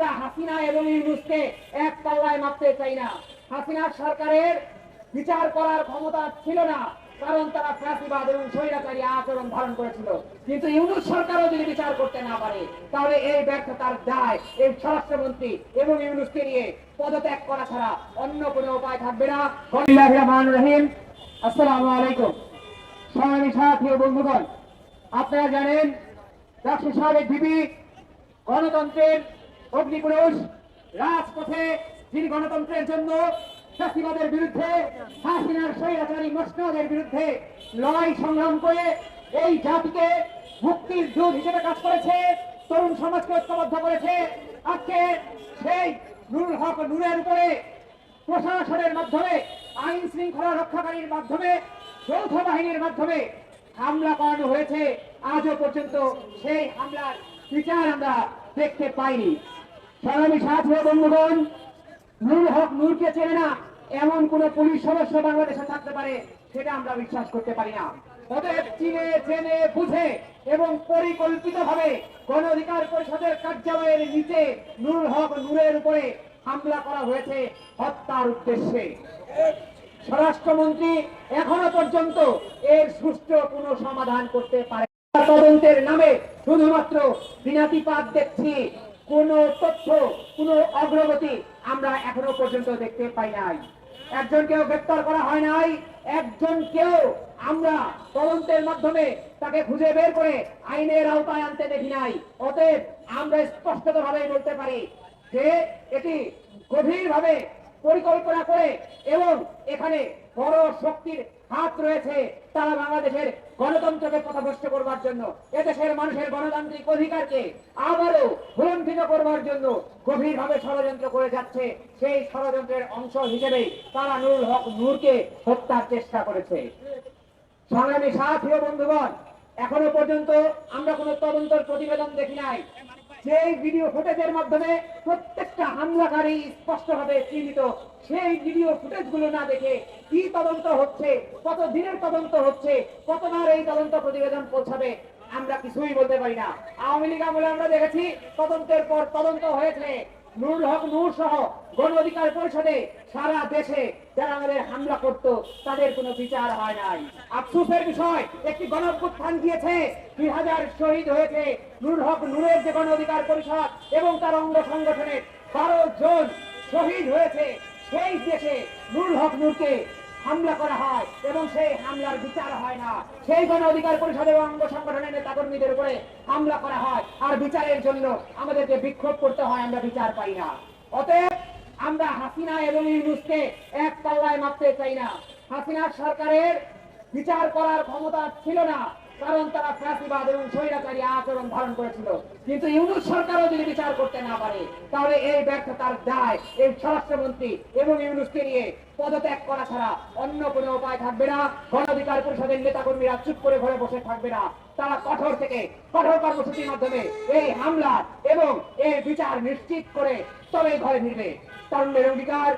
আমরা হাসিনা এবং ইউনুসকে এক পাল্লায় মাপতে চাই না। হাসিনার সরকারের বিচার করার ক্ষমতা ছিল না, কারণ তারা ফ্যাসিবাদ এবং স্বৈরাচারী আচরণ ধারণ করেছিল। কিন্তু ইউনুস সরকারও যদি বিচার করতে না পারে, তাহলে এই ব্যর্থতার দায় এই স্বরাষ্ট্রমন্ত্রী এবং ইউনুসকে নিয়ে পদত্যাগ করা ছাড়া অন্য কোনো উপায় থাকবে না। রহমানির রহিম। আসসালামু আলাইকুম। সংগ্রামী সাথী বন্ধুগণ, আপনারা জানেন ডাক্তার সাহেব বিবি গণতন্ত্রের অগ্নিপুরুষ, রাজপথে যিনি গণতন্ত্রের জন্য ফ্যাসিবাদের বিরুদ্ধে হাসিনার স্বৈরাচারী মসনদের বিরুদ্ধে লড়াই সংগ্রাম করে এই জাতিকে মুক্তির দূত হিসেবে কাজ করেছে, তরুণ সমাজকে ঐক্যবদ্ধ করেছে। আজকে সেই নুরুল হক নূরের উপরে প্রশাসনের মাধ্যমে, আইন শৃঙ্খলা রক্ষাকারীর মাধ্যমে, যৌথ বাহিনীর মাধ্যমে হামলা করানো হয়েছে। আজও পর্যন্ত সেই হামলার বিচার আমরা দেখতে পাইনি। সংগ্রামী সাথী বন্ধুগণ, নূর হক নূরকে চেনে না, এমন কোন পুলিশ সদস্য বাংলাদেশে থাকতে পারে, সেটা আমরা বিশ্বাস করতে পারি না। অতএব চিনে চেনে বুঝে এবং পরিকল্পিত ভাবে গণ অধিকার পরিষদের কার্যালয়ের নিচে নুরুল হক নূরের উপরে হামলা করা হয়েছে হত্যার উদ্দেশ্যে। স্বরাষ্ট্রমন্ত্রী এখনও পর্যন্ত এর সুষ্ঠু কোনো সমাধান করতে পারে তদন্তের নামে শুধুমাত্র বিনাতিপাত দেখছি। কোন তথ্য, কোন অগ্রগতি আমরা এখনও পর্যন্ত দেখতে পাই নাই। একজনকেও গ্রেপ্তার করা হয় নাই একজনকেও আমরা তদন্তের মাধ্যমে তাকে খুঁজে বের করে আইনের আওতায় আনতে দেখি নাই। অতএব আমরা স্পষ্টত ভাবে বলতে পারি যে এটি গভীরভাবে পরিকল্পনা করে এবং এখানে বড় শক্তির হাত রয়েছে তারা বাংলাদেশের গণতন্ত্রকে পথভ্রষ্ট করবার জন্য, এদেশের মানুষের গণতান্ত্রিক অধিকারকে আবারও ভুলণ্ঠিত করবার জন্য গভীরভাবে ষড়যন্ত্র করে যাচ্ছে। সেই ষড়যন্ত্রের অংশ হিসেবেই তারা নুরুল হক নূরকে হত্যার চেষ্টা করেছে। সংগ্রামী সাথী বন্ধুগণ, এখনও পর্যন্ত আমরা কোনো তদন্তর প্রতিবেদন দেখি নাই। যে ভিডিও ফুটেজের মাধ্যমে প্রত্যেকটা হামলাকারী স্পষ্টভাবে চিহ্নিত, সেই ভিডিও ফুটেজগুলো না দেখে কি তদন্ত হচ্ছে, কত দিনের তদন্ত হচ্ছে কতবার এই তদন্ত প্রতিবেদন পৌঁছাবে, আমরা কিছুই বলতে পারি না। আওয়ামী লীগ আমলে আমরা দেখেছি তদন্তের পর তদন্ত হয়েছে। নুরুল হক নূর সহ গণ অধিকার পরিষদে সারা দেশে যারা আমাদের হামলা করত, তাদের কোনো বিচার হয় নাই। আফসোসের বিষয়, একটি গণপুত্থান দিয়েছে দুই হাজার শহীদ হয়েছে নুরুল হক নূরের যে গণ অধিকার পরিষদ এবং তার অঙ্গ সংগঠনের বারো জন শহীদ হয়েছে, সেই দেশে নুরুল হক নূরকে হামলা করা হয় এবং সেই হামলার বিচার হয় না। সেই গণ অধিকার পরিষদ এবং অঙ্গ সংগঠনের নেতা কর্মীদের উপরে হামলা করা হয়। আর বিচারের জন্য আমাদেরকে বিক্ষোভ করতে হয়, আমরা বিচার পাই না। অতএব আমরা হাসিনা এবং ইউনুসকে এক পাল্লায় মাপতে চাই না। হাসিনা সরকারের বিচার করার ক্ষমতা ছিল না। কারণ তারা ফ্যাসিবাদ এবং স্বৈরাচারী আচরণ ধারণ করেছিল। কিন্তু ইউনুস সরকারও যদি বিচার করতে না পারে, তাহলে এই ব্যর্থতার দায় এই স্বরাষ্ট্রমন্ত্রী এবং ইউনুসকে নিয়ে পদত্যাগ করা ছাড়া অন্য কোনো উপায় থাকবে না। গণ অধিকার পরিষদের নেতা কর্মীরা চুপ করে ঘরে বসে থাকবে না। তারা কঠোর থেকে কঠোর কর্মসূচির মাধ্যমে এই হামলা এবং এর বিচার নিশ্চিত করে তবে ঘরে ফিরবে। তরুণের অঙ্গীকার